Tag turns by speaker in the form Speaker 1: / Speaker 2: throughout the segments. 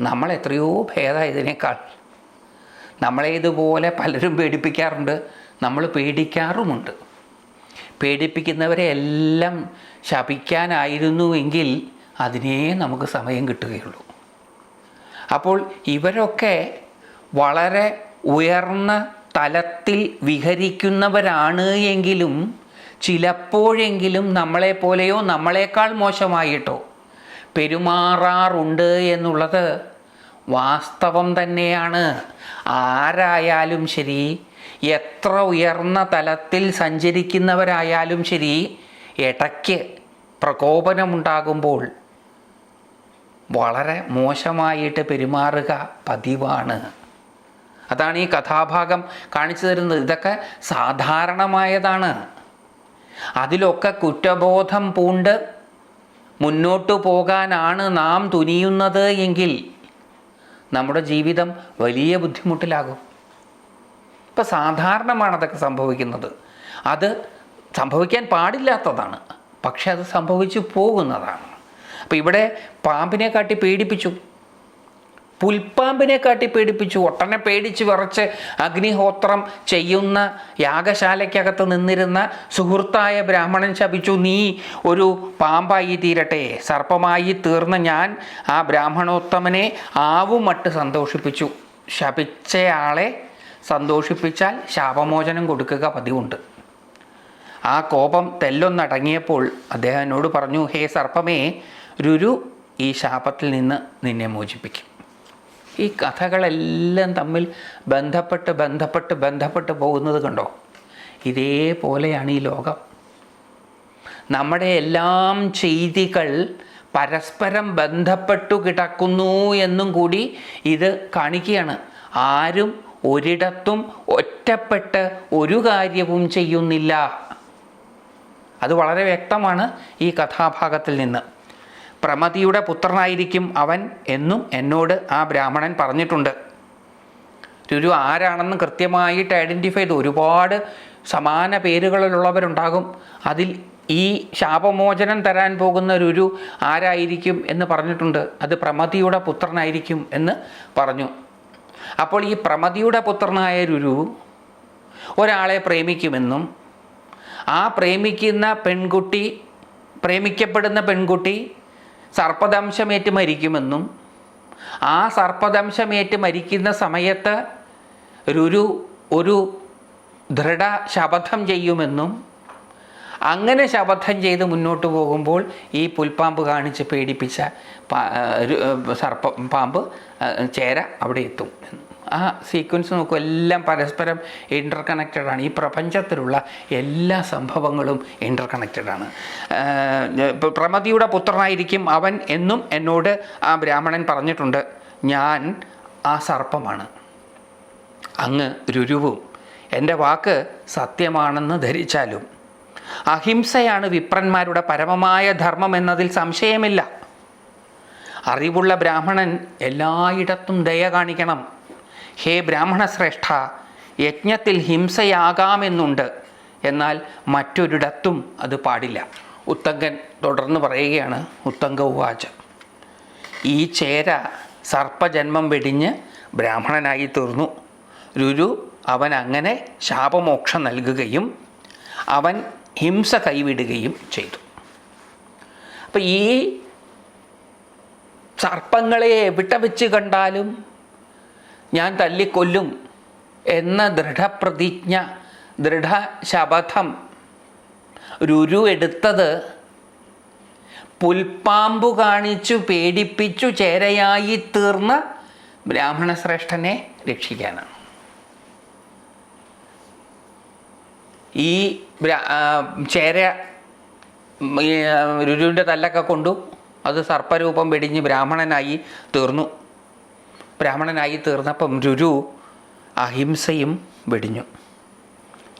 Speaker 1: നമ്മൾ എത്രയോ ഭേദം ഇതിനേക്കാൾ. നമ്മളെ ഇതുപോലെ പലരും പേടിപ്പിക്കാറുണ്ട്. നമ്മൾ പേടിക്കാറുമുണ്ട്. പേടിപ്പിക്കുന്നവരെ എല്ലാം ശപിക്കാനായിരുന്നുവെങ്കിൽ അതിനേ നമുക്ക് സമയം കിട്ടുകയുള്ളൂ. അപ്പോൾ ഇവരൊക്കെ വളരെ ഉയർന്ന തലത്തിൽ വിഹരിക്കുന്നവരാണ് എങ്കിലും ചിലപ്പോഴെങ്കിലും നമ്മളെപ്പോലെയോ നമ്മളെക്കാൾ മോശമായിട്ടോ പെരുമാറാറുണ്ട് എന്നുള്ളത് വാസ്തവം തന്നെയാണ്. ആരായാലും ശരി എത്ര ഉയർന്ന തലത്തിൽ സഞ്ചരിക്കുന്നവരായാലും ശരി ഇടയ്ക്ക് പ്രകോപനമുണ്ടാകുമ്പോൾ വളരെ മോശമായിട്ട് പെരുമാറുക പതിവാണ്. അതാണ് ഈ കഥാഭാഗം കാണിച്ചു തരുന്നത്. ഇതൊക്കെ സാധാരണമായതാണ്. അതിലൊക്കെ കുറ്റബോധം പൂണ്ട് മുന്നോട്ടു പോകാനാണ് നാം തുനിയുന്നത് എങ്കിൽ നമ്മുടെ ജീവിതം വലിയ ബുദ്ധിമുട്ടിലാകും. ഇപ്പം സാധാരണമാണ് അതൊക്കെ സംഭവിക്കുന്നത്. അത് സംഭവിക്കാൻ പാടില്ലാത്തതാണ്. പക്ഷെ അത് സംഭവിച്ചു പോകുന്നതാണ്. അപ്പം ഇവിടെ പാമ്പിനെ കാട്ടി പേടിപ്പിച്ചു. പുൽപ്പാമ്പിനെ കാട്ടി പേടിപ്പിച്ചു. ഒട്ടനെ പേടിച്ച് വിറച്ച് അഗ്നിഹോത്രം ചെയ്യുന്ന യാഗശാലയ്ക്കകത്ത് നിന്നിരുന്ന സുഹൃത്തായ ബ്രാഹ്മണൻ ശപിച്ചു നീ ഒരു പാമ്പായി തീരട്ടെ. സർപ്പമായി തീർന്ന ഞാൻ ആ ബ്രാഹ്മണോത്തമനെ ആവുമട്ട് സന്തോഷിപ്പിച്ചു. ശപിച്ചയാളെ സന്തോഷിപ്പിച്ചാൽ ശാപമോചനം കൊടുക്കുക പതിവുണ്ട്. ആ കോപം തെല്ലൊന്നടങ്ങിയപ്പോൾ അദ്ദേഹം എന്നോട് പറഞ്ഞു ഹേ സർപ്പമേ രുരു ഈ ശാപത്തിൽ നിന്ന് നിന്നെ മോചിപ്പിക്കും. ഈ കഥകളെല്ലാം തമ്മിൽ ബന്ധപ്പെട്ട് ബന്ധപ്പെട്ട് ബന്ധപ്പെട്ട് പോകുന്നത് കണ്ടോ? ഇതേപോലെയാണ് ഈ ലോകം. നമ്മുടെ എല്ലാം ചെയ്തികൾ പരസ്പരം ബന്ധപ്പെട്ടു കിടക്കുന്നു എന്നും കൂടി ഇത് കാണിക്കുകയാണ്. ആരും ഒരിടത്തും ഒറ്റപ്പെട്ട് ഒരു കാര്യവും ചെയ്യുന്നില്ല. അത് വളരെ വ്യക്തമാണ് ഈ കഥാഭാഗത്തിൽ നിന്ന്. പ്രമതിയുടെ പുത്രനായിരിക്കും അവൻ എന്നും എന്നോട് ആ ബ്രാഹ്മണൻ പറഞ്ഞിട്ടുണ്ട്. രുരു ആരാണെന്ന് കൃത്യമായിട്ട് ഐഡന്റിഫൈ ചെയ്ത് ഒരുപാട് സമാന പേരുകളിലുള്ളവരുണ്ടാകും. അതിൽ ഈ ശാപമോചനം തരാൻ പോകുന്ന രുരു ആരായിരിക്കും എന്ന് പറഞ്ഞിട്ടുണ്ട്. അത് പ്രമതിയുടെ പുത്രനായിരിക്കും എന്ന് പറഞ്ഞു. അപ്പോൾ ഈ പ്രമതിയുടെ പുത്രനായ രുരു ഒരാളെ പ്രേമിക്കുമെന്നും ആ പ്രേമിക്കുന്ന പെൺകുട്ടി പ്രേമിക്കപ്പെടുന്ന പെൺകുട്ടി സർപ്പദംശമേറ്റ് മരിക്കുമെന്നും ആ സർപ്പദംശമേറ്റ് മരിക്കുന്ന സമയത്ത് രുരു ഒരു ദൃഢ ശപഥം ചെയ്യുമെന്നും അങ്ങനെ ശപഥം ചെയ്ത് മുന്നോട്ട് പോകുമ്പോൾ ഈ പുൽപ്പാമ്പ് കാണിച്ച് പേടിപ്പിച്ച സർപ്പ പാമ്പ് ചേര അവിടെ എത്തും ആ സീക്വൻസ് നോക്കൂ എല്ലാം പരസ്പരം ഇന്റർ ആണ്. ഈ പ്രപഞ്ചത്തിലുള്ള എല്ലാ സംഭവങ്ങളും ഇന്റർ ആണ്. പ്രമതിയുടെ പുത്രനായിരിക്കും അവൻ എന്നും എന്നോട് ആ ബ്രാഹ്മണൻ പറഞ്ഞിട്ടുണ്ട് ഞാൻ ആ സർപ്പമാണ്. അങ്ങ് രുരുവും. എന്റെ വാക്ക് സത്യമാണെന്ന് ധരിച്ചാലും. അഹിംസയാണ് വിപ്രന്മാരുടെ പരമമായ ധർമ്മം എന്നതിൽ സംശയമില്ല. അറിവുള്ള ബ്രാഹ്മണൻ എല്ലായിടത്തും ദയ കാണിക്കണം. ഹേ ബ്രാഹ്മണ ശ്രേഷ്ഠ യജ്ഞത്തിൽ ഹിംസയാകാമെന്നുണ്ട്. എന്നാൽ മറ്റൊരിടത്തും അത് പാടില്ല. ഉത്തങ്കൻ തുടർന്ന് പറയുകയാണ് ഉത്തങ്ക ഉവാച. ഈ ചേര സർപ്പജന്മം വെടിഞ്ഞ് ബ്രാഹ്മണനായി തീർന്നു. രുരു അവൻ അങ്ങനെ ശാപമോക്ഷം നൽകുകയും അവൻ ഹിംസ കൈവിടുകയും ചെയ്തു. അപ്പം ഈ സർപ്പങ്ങളെ എവിടെ വെച്ച് കണ്ടാലും ഞാൻ തല്ലിക്കൊല്ലും എന്ന ദൃഢപ്രതിജ്ഞ ദൃഢ ദൃഢശപഥം രുരു എടുത്തത് പുൽപ്പാമ്പു കാണിച്ചു പേടിപ്പിച്ചു ചേരയായി തീർന്ന ബ്രാഹ്മണ ശ്രേഷ്ഠനെ രക്ഷിക്കാനാണ്. ഈ ചേര രുരുവിന്റെ തല്ലൊക്കെ കൊണ്ടു അത് സർപ്പരൂപം വെടിഞ്ഞ് ബ്രാഹ്മണനായി തീർന്നു. ബ്രാഹ്മണനായി തീർന്നപ്പം രുരു അഹിംസയും വെടിഞ്ഞു.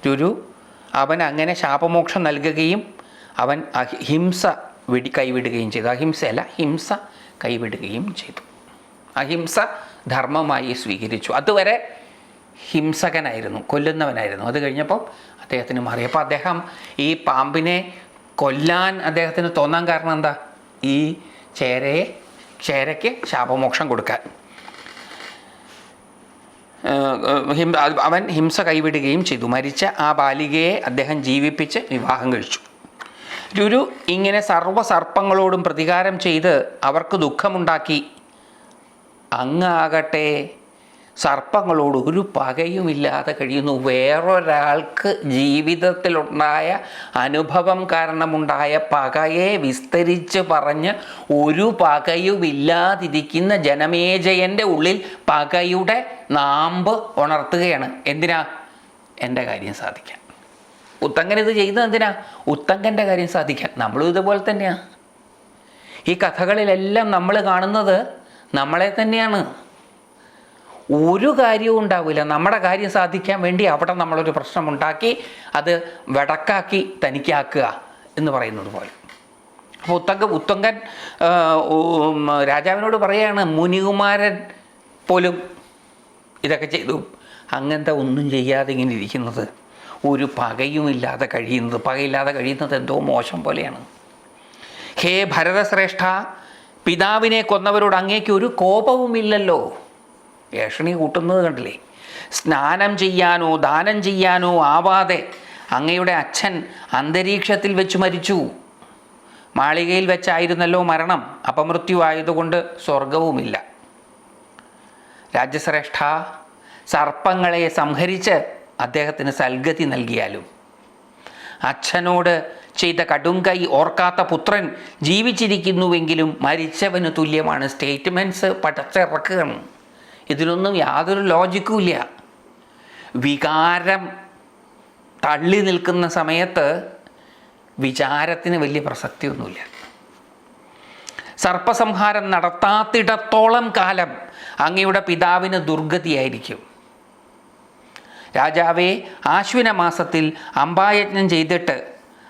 Speaker 1: രുരു അവൻ അങ്ങനെ ശാപമോക്ഷം നൽകുകയും അവൻ അഹിംസ വെടി കൈവിടുകയും ചെയ്തു. അഹിംസയല്ല ഹിംസ കൈവിടുകയും ചെയ്തു. അഹിംസ ധർമ്മമായി സ്വീകരിച്ചു. അതുവരെ ഹിംസകനായിരുന്നു കൊല്ലുന്നവനായിരുന്നു. അത് കഴിഞ്ഞപ്പോൾ അദ്ദേഹത്തിന് മാറി. അപ്പോൾ അദ്ദേഹം ഈ പാമ്പിനെ കൊല്ലാൻ അദ്ദേഹത്തിന് തോന്നാൻ കാരണം എന്താ? ഈ ചേരയെ ചേരയ്ക്ക് ശാപമോക്ഷം കൊടുക്കാൻ. അവൻ ഹിംസ കൈവിടുകയും ചെയ്തു. മരിച്ച ആ ബാലികയെ അദ്ദേഹം ജീവിപ്പിച്ച് വിവാഹം കഴിച്ചു. രുരു ഇങ്ങനെ സർവ സർപ്പങ്ങളോടും പ്രതികാരം ചെയ്ത് അവർക്ക് ദുഃഖമുണ്ടാക്കി. അങ്ങാകട്ടെ സർപ്പങ്ങളോട് ഒരു പകയുമില്ലാതെ കഴിയുന്നു. വേറൊരാൾക്ക് ജീവിതത്തിലുണ്ടായ അനുഭവം കാരണമുണ്ടായ പകയെ വിസ്തരിച്ച് പറഞ്ഞ് ഒരു പകയുമില്ലാതിരിക്കുന്ന ജനമേജയന്റെ ഉള്ളിൽ പകയുടെ നാമ്പ് ഉണർത്തുകയാണ്. എന്തിനാ? എന്റെ കാര്യം സാധിക്കാൻ. ഉത്തങ്കൻ ഇത് ചെയ്യുന്നത് എന്തിനാ? ഉത്തങ്കന്റെ കാര്യം സാധിക്കാൻ. നമ്മളും ഇതുപോലെ തന്നെയാണ് ഈ കഥകളിലെല്ലാം നമ്മൾ കാണുന്നത് നമ്മളെ തന്നെയാണ്. ഒരു കാര്യവും ഉണ്ടാവില്ല. നമ്മുടെ കാര്യം സാധിക്കാൻ വേണ്ടി അവിടെ നമ്മളൊരു പ്രശ്നമുണ്ടാക്കി അത് വടക്കാക്കി തനിക്കാക്കുക എന്ന് പറയുന്നത് പോലെ. അപ്പോൾ ഉത്തങ്ക ഉത്തങ്കൻ രാജാവിനോട് പറയാണ് മുനികുമാരൻ പോലും ഇതൊക്കെ ചെയ്തു. അങ്ങനത്തെ ഒന്നും ചെയ്യാതെ ഇങ്ങനെ ഇരിക്കുന്നത്. ഒരു പകയുമില്ലാതെ കഴിയുന്നത് പകയില്ലാതെ കഴിയുന്നത് എന്തോ മോശം പോലെയാണ്. ഹേ ഭരതശ്രേഷ്ഠ പിതാവിനെ കൊന്നവരോട് അങ്ങേക്ക് ഒരു കോപവുമില്ലല്ലോ. ഏഷണി കൂട്ടുന്നത് കണ്ടില്ലേ? സ്നാനം ചെയ്യാനോ ദാനം ചെയ്യാനോ ആവാതെ അങ്ങയുടെ അച്ഛൻ അന്തരീക്ഷത്തിൽ വെച്ച് മരിച്ചു. മാളികയിൽ വെച്ചായിരുന്നല്ലോ മരണം. അപമൃത്യു ആയതുകൊണ്ട് സ്വർഗവുമില്ല രാജ്യശ്രേഷ്ഠ സർപ്പങ്ങളെ സംഹരിച്ച് അദ്ദേഹത്തിന് സൽഗതി നൽകിയാലും. അച്ഛനോട് ചെയ്ത കടുങ്കൈ ഓർക്കാത്ത പുത്രൻ ജീവിച്ചിരിക്കുന്നുവെങ്കിലും മരിച്ചവന് തുല്യമാണ് സ്റ്റേറ്റ്മെന്റ്സ് പടച്ചിറക്കുകയാണ്. ഇതിലൊന്നും യാതൊരു ലോജിക്കും ഇല്ല. വികാരം തള്ളി നിൽക്കുന്ന സമയത്ത് വിചാരത്തിന് വലിയ പ്രസക്തിയൊന്നുമില്ല. സർപ്പസംഹാരം നടത്താത്തിടത്തോളം കാലം അങ്ങയുടെ പിതാവിന് ദുർഗതിയായിരിക്കും. രാജാവെ ആശ്വിന മാസത്തിൽ അമ്പായജ്ഞം ചെയ്തിട്ട്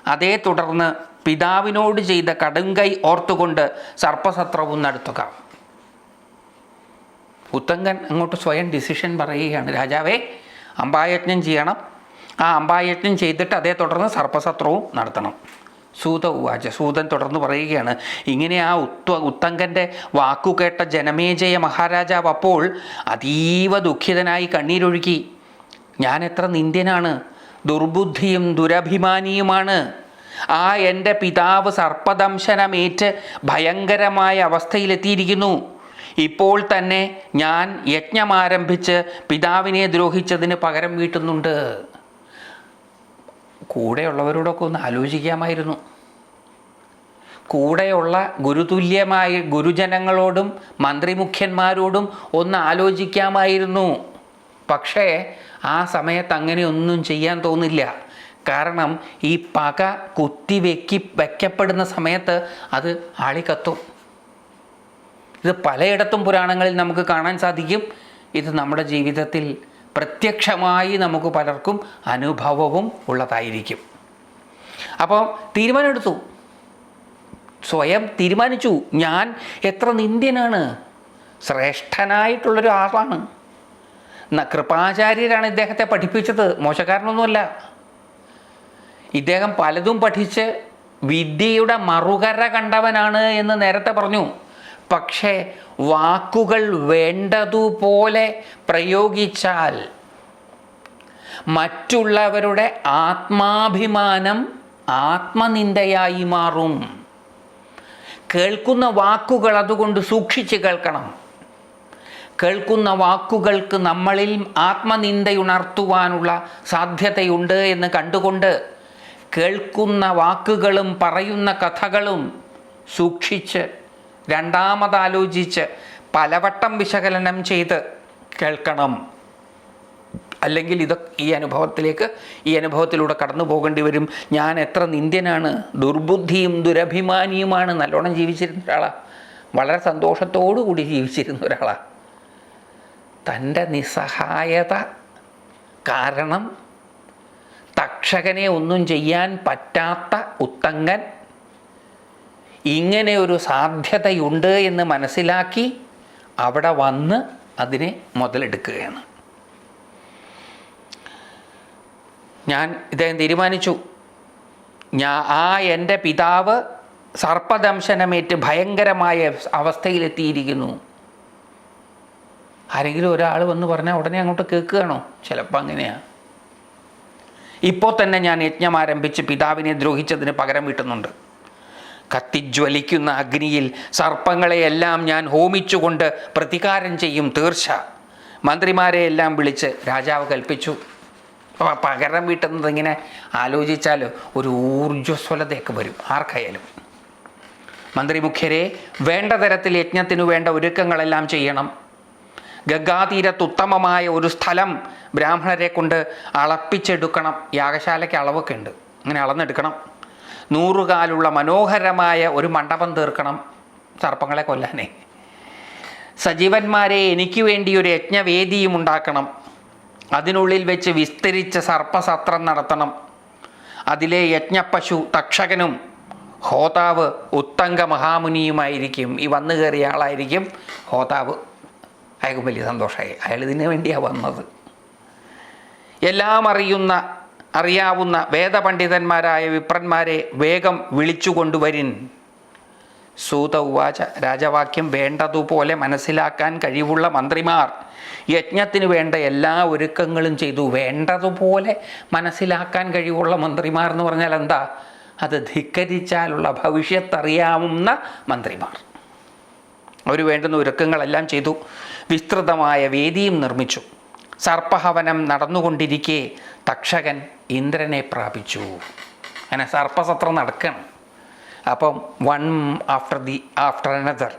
Speaker 1: അതേ തുടർന്ന് പിതാവിനോട് ചെയ്ത കടുങ്കൈ ഓർത്തുകൊണ്ട് സർപ്പസത്രവും നടത്തുക. ഉത്തങ്കൻ അങ്ങോട്ട് സ്വയം ഡിസിഷൻ പറയുകയാണ്. രാജാവേ അമ്പായജ്ഞം ചെയ്യണം. ആ അമ്പായജ്ഞം ചെയ്തിട്ട് അതേ തുടർന്ന് സർപ്പസത്രവും നടത്തണം. സൂത ഉവാച സൂതൻ തുടർന്ന് പറയുകയാണ് ഇങ്ങനെ ആ ഉത്വ ഉത്തങ്കന്റെ വാക്കുകേട്ട ജനമേജയ മഹാരാജാവ് അപ്പോൾ അതീവ ദുഃഖിതനായി കണ്ണീരൊഴുകി ഞാൻ എത്ര നിന്ദ്യനാണ് ദുർബുദ്ധിയും ദുരഭിമാനിയുമാണ്. ആ എന്റെ പിതാവ് സർപ്പദംശനമേറ്റ് ഭയങ്കരമായ അവസ്ഥയിലെത്തിയിരിക്കുന്നു. ഇപ്പോൾ തന്നെ ഞാൻ യജ്ഞമാരംഭിച്ച് പിതാവിനെ ദ്രോഹിച്ചതിന് പകരം വീട്ടുന്നുണ്ട്. കൂടെയുള്ളവരോടൊക്കെ ഒന്ന് ആലോചിക്കാമായിരുന്നു. കൂടെയുള്ള ഗുരുതുല്യമായ ഗുരുജനങ്ങളോടും മന്ത്രിമുഖ്യന്മാരോടും ഒന്ന് ആലോചിക്കാമായിരുന്നു. പക്ഷേ ആ സമയത്ത് അങ്ങനെ ഒന്നും ചെയ്യാൻ തോന്നില്ല. കാരണം ഈ പക കുത്തി വെക്കി വയ്ക്കപ്പെടുന്ന സമയത്ത് അത് ആളിക്കത്തും. ഇത് പലയിടത്തും പുരാണങ്ങളിൽ നമുക്ക് കാണാൻ സാധിക്കും. ഇത് നമ്മുടെ ജീവിതത്തിൽ പ്രത്യക്ഷമായി നമുക്ക് പലർക്കും അനുഭവവും ഉള്ളതായിരിക്കും. അപ്പോൾ തീരുമാനമെടുത്തു. സ്വയം തീരുമാനിച്ചു. ഞാൻ എത്ര നിന്ദ്യനാണ്? ശ്രേഷ്ഠനായിട്ടുള്ളൊരു ആളാണ്. കൃപാചാര്യരാണ് ഇദ്ദേഹത്തെ പഠിപ്പിച്ചത്. മോശക്കാരനൊന്നുമല്ല. ഇദ്ദേഹം പലതും പഠിച്ച് വിദ്യയുടെ മറുകര കണ്ടവനാണ് എന്ന് നേരത്തെ പറഞ്ഞു. പക്ഷേ വാക്കുകൾ വേണ്ടതുപോലെ പ്രയോഗിച്ചാൽ മറ്റുള്ളവരുടെ ആത്മാഭിമാനം ആത്മനിന്ദയായി മാറും. കേൾക്കുന്ന വാക്കുകൾ അതുകൊണ്ട് സൂക്ഷിച്ച് കേൾക്കണം. കേൾക്കുന്ന വാക്കുകൾക്ക് നമ്മളിൽ ആത്മനിന്ദയുണർത്തുവാനുള്ള സാധ്യതയുണ്ട് എന്ന് കണ്ടുകൊണ്ട് കേൾക്കുന്ന വാക്കുകളും പറയുന്ന കഥകളും സൂക്ഷിച്ച് രണ്ടാമതാലോചിച്ച് പലവട്ടം വിശകലനം ചെയ്ത് കേൾക്കണം. അല്ലെങ്കിൽ ഇത് ഈ അനുഭവത്തിലേക്ക് ഈ അനുഭവത്തിലൂടെ കടന്നു പോകേണ്ടി വരും. ഞാൻ എത്ര നിന്ദ്യനാണ് ദുർബുദ്ധിയും ദുരഭിമാനിയുമാണ് നല്ലോണം ജീവിച്ചിരുന്ന ഒരാളാണ് വളരെ സന്തോഷത്തോടു കൂടി ജീവിച്ചിരുന്ന ഒരാളാണ് തന്റെ നിസ്സഹായത കാരണം തക്ഷകനെ ഒന്നും ചെയ്യാൻ പറ്റാത്ത ഉത്തങ്കൻ ഇങ്ങനെ ഒരു സാധ്യതയുണ്ട് എന്ന് മനസ്സിലാക്കി അവിടെ വന്ന് അതിനെ മുതലെടുക്കുകയാണ്. ഞാൻ ഇദ്ദേഹം തീരുമാനിച്ചു. ഞാ ആ എന്റെ പിതാവ് സർപ്പദംശനമേറ്റ് ഭയങ്കരമായ അവസ്ഥയിലെത്തിയിരിക്കുന്നു. ആരെങ്കിലും ഒരാൾ വന്ന് പറഞ്ഞാൽ ഉടനെ അങ്ങോട്ട് കേൾക്കുകയാണോ? ചിലപ്പോൾ അങ്ങനെയാണ് ഇപ്പോൾ തന്നെ ഞാൻ യജ്ഞം ആരംഭിച്ച് പിതാവിനെ ദ്രോഹിച്ചതിന് പകരം വീട്ടുന്നുണ്ട്. കത്തിജ്വലിക്കുന്ന അഗ്നിയിൽ സർപ്പങ്ങളെയെല്ലാം ഞാൻ ഹോമിച്ചുകൊണ്ട് പ്രതികാരം ചെയ്യും തീർച്ച. മന്ത്രിമാരെ എല്ലാം വിളിച്ച് രാജാവ് കൽപ്പിച്ചു. അപ്പോൾ പകരം വീട്ടുന്നത് ഇങ്ങനെ ആലോചിച്ചാൽ ഒരു ഊർജസ്വലതയൊക്കെ വരും ആർക്കായാലും. മന്ത്രി മുഖ്യരെ വേണ്ട തരത്തിൽ യജ്ഞത്തിനു വേണ്ട ഒരുക്കങ്ങളെല്ലാം ചെയ്യണം. ഗംഗാതീരത്ത് ഉത്തമമായ ഒരു സ്ഥലം ബ്രാഹ്മണരെ കൊണ്ട് അളപ്പിച്ചെടുക്കണം. യാഗശാലയ്ക്ക് അളവൊക്കെ ഉണ്ട്. അങ്ങനെ അളന്നെടുക്കണം. നൂറുകാലുള്ള മനോഹരമായ ഒരു മണ്ഡപം തീർക്കണം. സർപ്പങ്ങളെ കൊല്ലാനേ. സജീവന്മാരെ എനിക്ക് വേണ്ടി ഒരു യജ്ഞവേദിയും ഉണ്ടാക്കണം. അതിനുള്ളിൽ വെച്ച് വിസ്തരിച്ച സർപ്പസത്രം നടത്തണം. അതിലെ യജ്ഞപ്പശു തക്ഷകനും ഹോതാവ് ഉത്തങ്ക മഹാമുനിയുമായിരിക്കും. ഈ വന്നു കയറിയ ആളായിരിക്കും ഹോതാവ്. അയാൾക്ക് വലിയ സന്തോഷമായി. അയാൾ ഇതിനു വേണ്ടിയാണ് വന്നത്. എല്ലാം അറിയുന്ന അറിയാവുന്ന വേദപണ്ഡിതന്മാരായ വിപ്രന്മാരെ വേഗം വിളിച്ചു കൊണ്ടുവരിൻ. സൂത ഉവാച രാജവാക്യം വേണ്ടതുപോലെ മനസ്സിലാക്കാൻ കഴിവുള്ള മന്ത്രിമാർ യജ്ഞത്തിന് വേണ്ട എല്ലാ ഒരുക്കങ്ങളും ചെയ്തു. വേണ്ടതുപോലെ മനസ്സിലാക്കാൻ കഴിവുള്ള മന്ത്രിമാർ എന്ന് പറഞ്ഞാൽ എന്താ? അത് ധിക്കരിച്ചാലുള്ള ഭവിഷ്യത്തറിയാവുന്ന മന്ത്രിമാർ. അവർ വേണ്ടുന്ന ഒരുക്കങ്ങളെല്ലാം ചെയ്തു. വിസ്തൃതമായ വേദിയും നിർമ്മിച്ചു. സർപ്പഹവനം നടന്നുകൊണ്ടിരിക്കെ തക്ഷകൻ ഇന്ദ്രനെ പ്രാപിച്ചു. അങ്ങനെ സർപ്പസത്രം നടക്കണം. അപ്പം one after the after another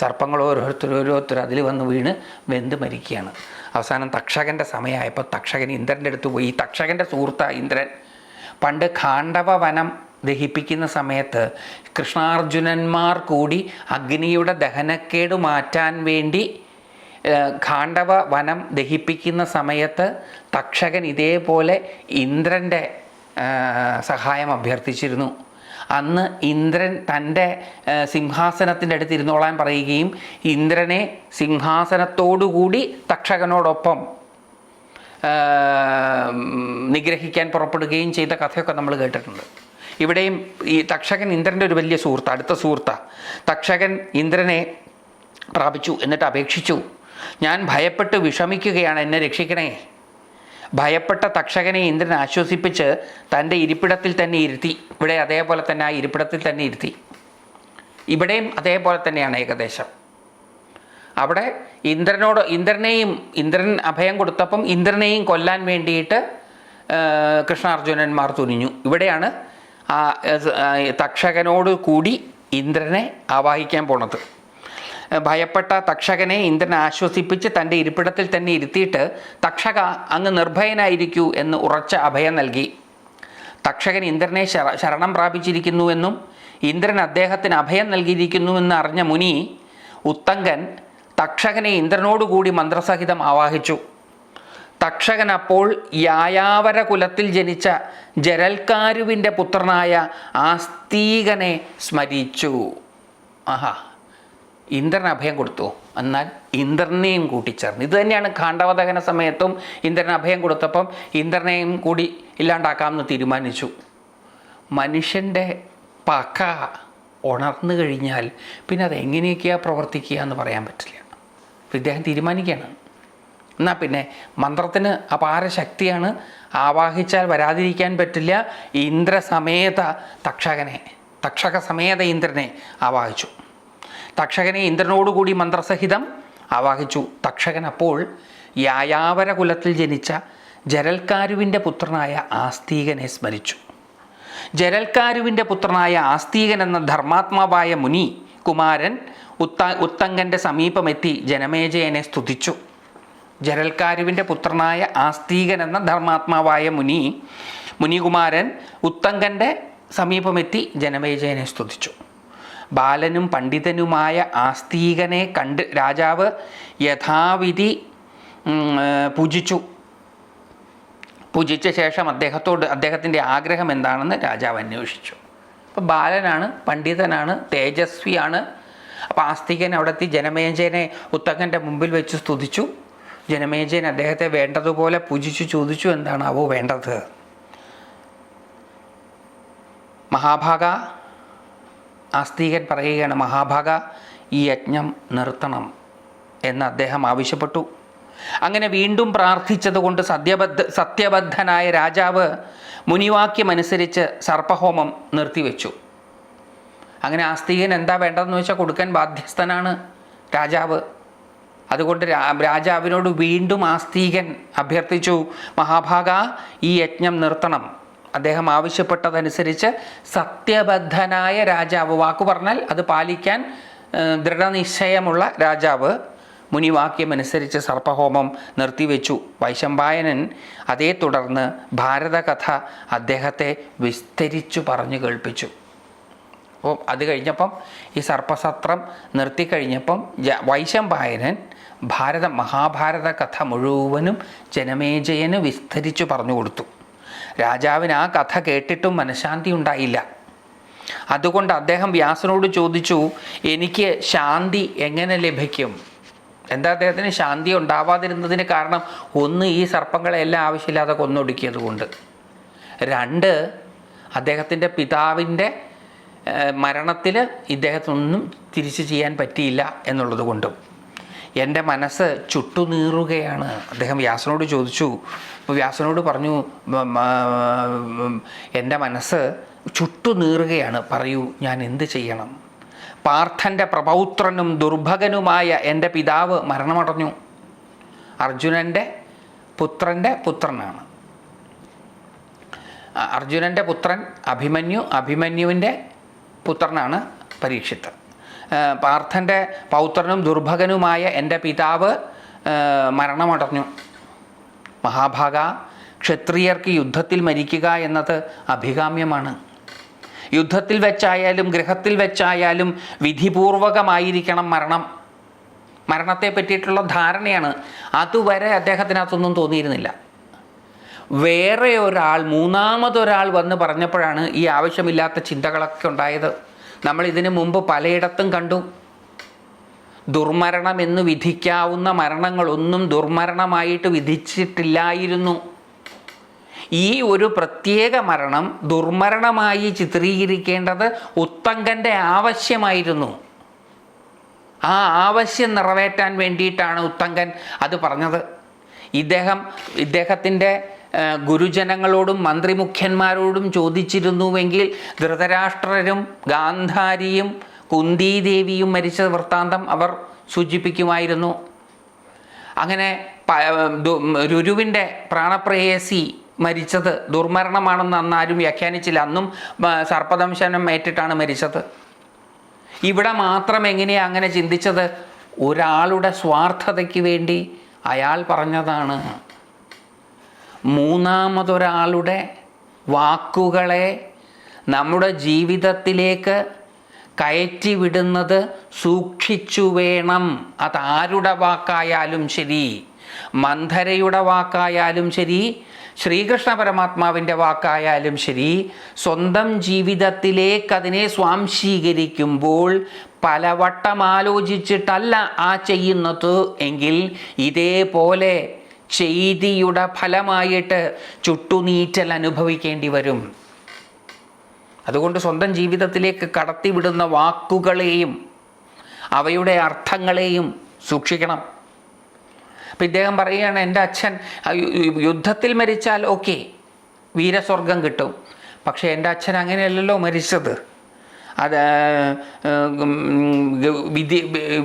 Speaker 1: സർപ്പങ്ങൾ ഓരോരുത്തർ ഓരോരുത്തർ അതിൽ വന്ന് വീണ് വെന്ത് മരിക്കുകയാണ്. അവസാനം തക്ഷകന്റെ സമയമായപ്പോൾ തക്ഷകൻ ഇന്ദ്രന്റെ അടുത്ത് പോയി. ഈ തക്ഷകന്റെ സുഹൃത്ത ഇന്ദ്രൻ പണ്ട് ഖാണ്ഡവ വനം ദഹിപ്പിക്കുന്ന സമയത്ത് കൃഷ്ണാർജുനന്മാർ കൂടി അഗ്നിയുടെ ദഹനക്കേട് മാറ്റാൻ വേണ്ടി ഖാണ്ഡവ വനം ദഹിപ്പിക്കുന്ന സമയത്ത് തക്ഷകൻ ഇതേപോലെ ഇന്ദ്രന്റെ സഹായം അഭ്യർത്ഥിച്ചിരുന്നു. അന്ന് ഇന്ദ്രൻ തന്റെ സിംഹാസനത്തിന്റെ അടുത്ത് ഇരുന്നോളാൻ പറയുകയും ഇന്ദ്രനെ സിംഹാസനത്തോടുകൂടി തക്ഷകനോടൊപ്പം നിഗ്രഹിക്കാൻ പുറപ്പെടുകയും ചെയ്ത കഥയൊക്കെ നമ്മൾ കേട്ടിട്ടുണ്ട്. ഇവിടെയും ഈ തക്ഷകൻ ഇന്ദ്രന്റെ ഒരു വലിയ സുഹൃത്ത് അടുത്ത സുഹൃത്താണ്. തക്ഷകൻ ഇന്ദ്രനെ പ്രാപിച്ചു എന്നിട്ട് അപേക്ഷിച്ചു. ഞാൻ ഭയപ്പെട്ട് വിഷമിക്കുകയാണ് എന്നെ രക്ഷിക്കണേ. ഭയപ്പെട്ട തക്ഷകനെ ഇന്ദ്രൻ ആശ്വസിപ്പിച്ച് തന്റെ ഇരിപ്പിടത്തിൽ തന്നെ ഇരുത്തി. ഇവിടെ അതേപോലെ തന്നെ ആ ഇരിപ്പിടത്തിൽ തന്നെ ഇരുത്തി. ഇവിടെയും അതേപോലെ തന്നെയാണ് ഏകദേശം. അവിടെ ഇന്ദ്രനോട് ഇന്ദ്രനെയും ഇന്ദ്രൻ അഭയം കൊടുത്തപ്പം ഇന്ദ്രനെയും കൊല്ലാൻ വേണ്ടിയിട്ട് കൃഷ്ണാർജുനന്മാർ തുനിഞ്ഞു. ഇവിടെയാണ് തക്ഷകനോട് കൂടി ഇന്ദ്രനെ ആവാഹിക്കാൻ പോണത്. ഭയപ്പെട്ട തക്ഷകനെ ഇന്ദ്രൻ ആശ്വസിപ്പിച്ച് തന്റെ ഇരിപ്പിടത്തിൽ തന്നെ ഇരുത്തിയിട്ട് തക്ഷക അങ്ങ് നിർഭയനായിരിക്കൂ എന്ന് ഉറച്ച അഭയം നൽകി. തക്ഷകൻ ഇന്ദ്രനെ ശര ശരണം പ്രാപിച്ചിരിക്കുന്നുവെന്നും ഇന്ദ്രൻ അദ്ദേഹത്തിന് അഭയം നൽകിയിരിക്കുന്നുവെന്ന് അറിഞ്ഞ മുനി ഉത്തങ്കൻ തക്ഷകനെ ഇന്ദ്രനോടുകൂടി മന്ത്രസഹിതം ആവാഹിച്ചു. തക്ഷകൻ അപ്പോൾ യായാവര കുലത്തിൽ ജനിച്ച ജരൽക്കാരുവിന്റെ പുത്രനായ ആസ്തീകനെ സ്മരിച്ചു. ആഹാ ഇന്ദ്രൻ അഭയം കൊടുത്തു. എന്നാൽ ഇന്ദ്രനെയും കൂട്ടിച്ചേർന്നു. ഇത് തന്നെയാണ് ഖാണ്ഡവദഹന സമയത്തും ഇന്ദ്രൻ അഭയം കൊടുത്തപ്പം ഇന്ദ്രനെയും കൂടി ഇല്ലാണ്ടാക്കാമെന്ന് തീരുമാനിച്ചു. മനുഷ്യന്റെ പക ഉണർന്നു കഴിഞ്ഞാൽ പിന്നെ അത് എങ്ങനെയൊക്കെയാണ് പ്രവർത്തിക്കുക എന്ന് പറയാൻ പറ്റില്ല. ഇദ്ദേഹം തീരുമാനിക്കുകയാണ്. എന്നാൽ പിന്നെ മന്ത്രത്തിന് അപാര ശക്തിയാണ് ആവാഹിച്ചാൽ വരാതിരിക്കാൻ പറ്റില്ല. ഇന്ദ്രസമേത തക്ഷകനെ തക്ഷക സമേത ഇന്ദ്രനെ ആവാഹിച്ചു. തക്ഷകനെ ഇന്ദ്രനോടുകൂടി മന്ത്രസഹിതം ആവാഹിച്ചു. തക്ഷകൻ അപ്പോൾ യായാവര കുലത്തിൽ ജനിച്ച ജരൽക്കാരുവിന്റെ പുത്രനായ ആസ്തീകനെ സ്മരിച്ചു. ജരൽക്കാരുവിന്റെ പുത്രനായ ആസ്തീകൻ എന്ന ധർമാത്മാവായ മുനി കുമാരൻ ഉത്ത ഉത്തങ്കന്റെ സമീപമെത്തി ജനമേജയനെ സ്തുതിച്ചു. ജരൽക്കാരുവിന്റെ പുത്രനായ ആസ്തീകൻ എന്ന ധർമാത്മാവായ മുനി മുനികുമാരൻ ഉത്തങ്കന്റെ സമീപമെത്തി ജനമേജയനെ സ്തുതിച്ചു. ബാലനും പണ്ഡിതനുമായ ആസ്തീകനെ കണ്ട് രാജാവ് യഥാവിധി പൂജിച്ചു. പൂജിച്ച ശേഷം അദ്ദേഹത്തോട് അദ്ദേഹത്തിന്റെ ആഗ്രഹം എന്താണെന്ന് രാജാവ് അന്വേഷിച്ചു. അപ്പോൾ ബാലനാണ് പണ്ഡിതനാണ് തേജസ്വിയാണ്. അപ്പോൾ ആസ്തികൻ അവിടെത്തി ജനമേജയനെ ഉത്തകന്റെ മുമ്പിൽ വെച്ച് സ്തുതിച്ചു. ജനമേജയൻ അദ്ദേഹത്തെ വേണ്ടതുപോലെ പൂജിച്ചു ചോദിച്ചു എന്താണ് എന്താണാവോ വേണ്ടത്? മഹാഭാഗ ആസ്തികൻ പറയുകയാണ് മഹാഭാഗ ഈ യജ്ഞം നിർത്തണം എന്ന് അദ്ദേഹം ആവശ്യപ്പെട്ടു. അങ്ങനെ വീണ്ടും പ്രാർത്ഥിച്ചതുകൊണ്ട് സത്യബദ്ധ സത്യബദ്ധനായ രാജാവ് മുനിവാക്യമനുസരിച്ച് സർപ്പഹോമം നിർത്തിവെച്ചു. അങ്ങനെ ആസ്തികൻ എന്താ വേണ്ടതെന്ന് വെച്ചാൽ കൊടുക്കാൻ ബാധ്യസ്ഥനാണ് രാജാവ്. അതുകൊണ്ട് രാജാവിനോട് വീണ്ടും ആസ്തികൻ അഭ്യർത്ഥിച്ചു മഹാഭാഗ ഈ യജ്ഞം നിർത്തണം. അദ്ദേഹം ആവശ്യപ്പെട്ടതനുസരിച്ച് സത്യബദ്ധനായ രാജാവ് വാക്കു പറഞ്ഞാൽ അത് പാലിക്കാൻ ദൃഢനിശ്ചയമുള്ള രാജാവ് മുനിവാക്യമനുസരിച്ച് സർപ്പഹോമം നിർത്തിവെച്ചു. വൈശമ്പായനൻ അതേ തുടർന്ന് ഭാരതകഥ അദ്ദേഹത്തെ വിസ്തരിച്ചു പറഞ്ഞു കേൾപ്പിച്ചു. അപ്പോൾ അത് കഴിഞ്ഞപ്പം ഈ സർപ്പസത്രം നിർത്തിക്കഴിഞ്ഞപ്പം ജ- വൈശമ്പായനൻ ഭാരത മഹാഭാരത കഥ മുഴുവനും ജനമേജയന് വിസ്തരിച്ചു പറഞ്ഞു കൊടുത്തു. രാജാവിന് ആ കഥ കേട്ടിട്ടും മനഃശാന്തി ഉണ്ടായില്ല. അതുകൊണ്ട് അദ്ദേഹം വ്യാസനോട് ചോദിച്ചു എനിക്ക് ശാന്തി എങ്ങനെ ലഭിക്കും? എന്താ അദ്ദേഹത്തിന് ശാന്തി ഉണ്ടാവാതിരുന്നതിന് കാരണം ഒന്ന് ഈ സർപ്പങ്ങളെ എല്ലാം ആവശ്യമില്ലാതെ കൊന്നൊടുക്കിയത് കൊണ്ട്. രണ്ട് അദ്ദേഹത്തിന്റെ പിതാവിന്റെ മരണത്തിൽ ഇദ്ദേഹത്തിനൊന്നും തിരിച്ചു ചെയ്യാൻ പറ്റിയില്ല എന്നുള്ളത് കൊണ്ടും. എന്റെ മനസ്സ് ചുട്ടുനീറുകയാണ്. അദ്ദേഹം വ്യാസനോട് ചോദിച്ചു. അപ്പോൾ വ്യാസനോട് പറഞ്ഞു "മ- മ- എന്റെ മനസ്സ് ചുട്ടുനീറുകയാണ്. പറയൂ ഞാൻ എന്ത് ചെയ്യണം? പാർത്ഥന്റെ പ്രപൗത്രനും ദുർഭകനുമായ എന്റെ പിതാവ് മരണമടഞ്ഞു. അർജുനന്റെ പുത്രന്റെ പുത്രനാണ്. അർജുനന്റെ പുത്രൻ അഭിമന്യു അഭിമന്യുവിന്റെ പുത്രനാണ് പരീക്ഷിത്ത്. പാർത്ഥന്റെ പൗത്രനും ദുർഭകനുമായ എന്റെ പിതാവ് മരണമടഞ്ഞു. മഹാഭാഗ ക്ഷത്രിയർക്ക് യുദ്ധത്തിൽ മരിക്കുക എന്നത് അഭികാമ്യമാണ്. യുദ്ധത്തിൽ വെച്ചായാലും ഗൃഹത്തിൽ വെച്ചായാലും വിധിപൂർവകമായിരിക്കണം മരണം. മരണത്തെ പറ്റിയിട്ടുള്ള ധാരണയാണ്. അതുവരെ അദ്ദേഹത്തിനകത്തൊന്നും തോന്നിയിരുന്നില്ല. വേറെ ഒരാൾ മൂന്നാമതൊരാൾ വന്ന് പറഞ്ഞപ്പോഴാണ് ഈ ആവശ്യമില്ലാത്ത ചിന്തകളൊക്കെ ഉണ്ടായത്. നമ്മൾ ഇതിനു മുമ്പ് പലയിടത്തും കണ്ടു. ദുർമരണം എന്ന് വിധിക്കാവുന്ന മരണങ്ങളൊന്നും ദുർമരണമായിട്ട് വിധിച്ചിട്ടില്ലായിരുന്നു. ഈ ഒരു പ്രത്യേക മരണം ദുർമരണമായി ചിത്രീകരിക്കേണ്ടത് ഉത്തങ്കന്റെ ആവശ്യമായിരുന്നു. ആ ആവശ്യം നിറവേറ്റാൻ വേണ്ടിയിട്ടാണ് ഉത്തങ്കൻ അത് പറഞ്ഞത്. ഇദ്ദേഹം ഇദ്ദേഹത്തിന്റെ ഗുരുജനങ്ങളോടും മന്ത്രിമുഖ്യന്മാരോടും ചോദിച്ചിരുന്നുവെങ്കിൽ ധൃതരാഷ്ട്രരും ഗാന്ധാരിയും കുന്തിദേവിയും മരിച്ച വൃത്താന്തം അവർ സൂചിപ്പിക്കുമായിരുന്നു. അങ്ങനെ രുരുവിന്റെ പ്രാണപ്രേയസി മരിച്ചത് ദുർമരണമാണെന്ന് അന്ന് ആരും വ്യാഖ്യാനിച്ചില്ല. അന്നും സർപ്പദംശനം ഏറ്റിട്ടാണ് മരിച്ചത്. ഇവിടെ മാത്രം എങ്ങനെയാണ് അങ്ങനെ ചിന്തിച്ചത്? ഒരാളുടെ സ്വാർത്ഥതയ്ക്ക് വേണ്ടി അയാൾ പറഞ്ഞതാണ്. മൂന്നാമതൊരാളുടെ വാക്കുകളെ നമ്മുടെ ജീവിതത്തിലേക്ക് കയറ്റി വിടുന്നത് സൂക്ഷിച്ചു വേണം. അതാരുടെ വാക്കായാലും ശരി? മന്ധരയുടെ വാക്കായാലും ശരി? ശ്രീകൃഷ്ണ പരമാത്മാവിന്റെ വാക്കായാലും ശരി? സ്വന്തം ജീവിതത്തിലേക്ക് അതിനെ സ്വാംശീകരിക്കുമ്പോൾ പലവട്ടം ആലോചിച്ചിട്ടല്ല ആ ചെയ്യുന്നത്. എങ്കിൽ ഇതേപോലെ ചെയ്തിയുടെ ഫലമായിട്ട് ചുട്ടുനീറ്റൽ അനുഭവിക്കേണ്ടി വരും. അതുകൊണ്ട് സ്വന്തം ജീവിതത്തിലേക്ക് കടത്തിവിടുന്ന വാക്കുകളെയും അവയുടെ അർത്ഥങ്ങളെയും സൂക്ഷിക്കണം. അപ്പം ഇദ്ദേഹം പറയുകയാണ് എന്റെ അച്ഛൻ യുദ്ധത്തിൽ മരിച്ചാൽ ഓക്കെ വീരസ്വർഗം കിട്ടും. പക്ഷേ എന്റെ അച്ഛൻ അങ്ങനെയല്ലല്ലോ മരിച്ചത്. അത് വിധി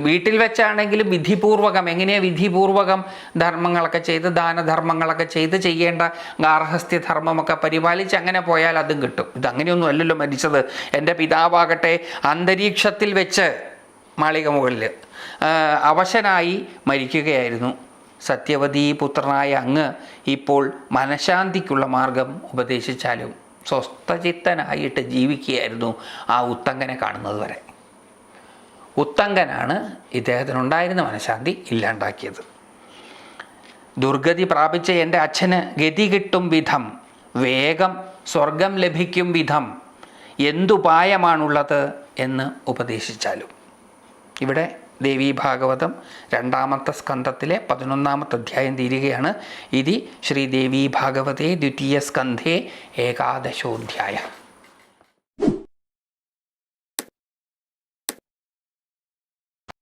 Speaker 1: വീട്ടിൽ വെച്ചാണെങ്കിലും വിധിപൂർവകം എങ്ങനെയാണ് വിധിപൂർവകം ധർമ്മങ്ങളൊക്കെ ചെയ്ത് ദാനധർമ്മങ്ങളൊക്കെ ചെയ്ത് ചെയ്യേണ്ട ഗാർഹസ്ഥ്യ ധർമ്മമൊക്കെ പരിപാലിച്ച് അങ്ങനെ പോയാൽ അതും കിട്ടും. ഇത് അങ്ങനെയൊന്നും അല്ലല്ലോ മരിച്ചത്. എന്റെ പിതാവാകട്ടെ അന്തരീക്ഷത്തിൽ വെച്ച് മാളിക മുകളിൽ അവശനായി മരിക്കുകയായിരുന്നു. സത്യവതി പുത്രനായ അങ്ങ് ഇപ്പോൾ മനഃശാന്തിക്കുള്ള മാർഗം ഉപദേശിച്ചാലും സ്വസ്ഥചിത്തനായിട്ട് ജീവിക്കുകയായിരുന്നു ആ ഉത്തങ്കനെ കാണുന്നത് വരെ. ഉത്തങ്കനാണ് ഇദ്ദേഹത്തിനുണ്ടായിരുന്ന മനഃശാന്തി ഇല്ലാണ്ടാക്കിയത്. ദുർഗതി പ്രാപിച്ച എന്റെ അച്ഛന് ഗതി കിട്ടും വിധം വേഗം സ്വർഗം ലഭിക്കും വിധം എന്തുപായമാണുള്ളത് എന്ന് ഉപദേശിച്ചാലും. ഇവിടെ ദേവി ഭാഗവതം രണ്ടാമത്തെ സ്കന്ധത്തിലെ പതിനൊന്നാമത്തെ അധ്യായം തീരുകയാണ്. ഇതി ശ്രീദേവി ഭാഗവതേ ദ്വിതീയ സ്കന്ധേ ഏകാദശോധ്യായ.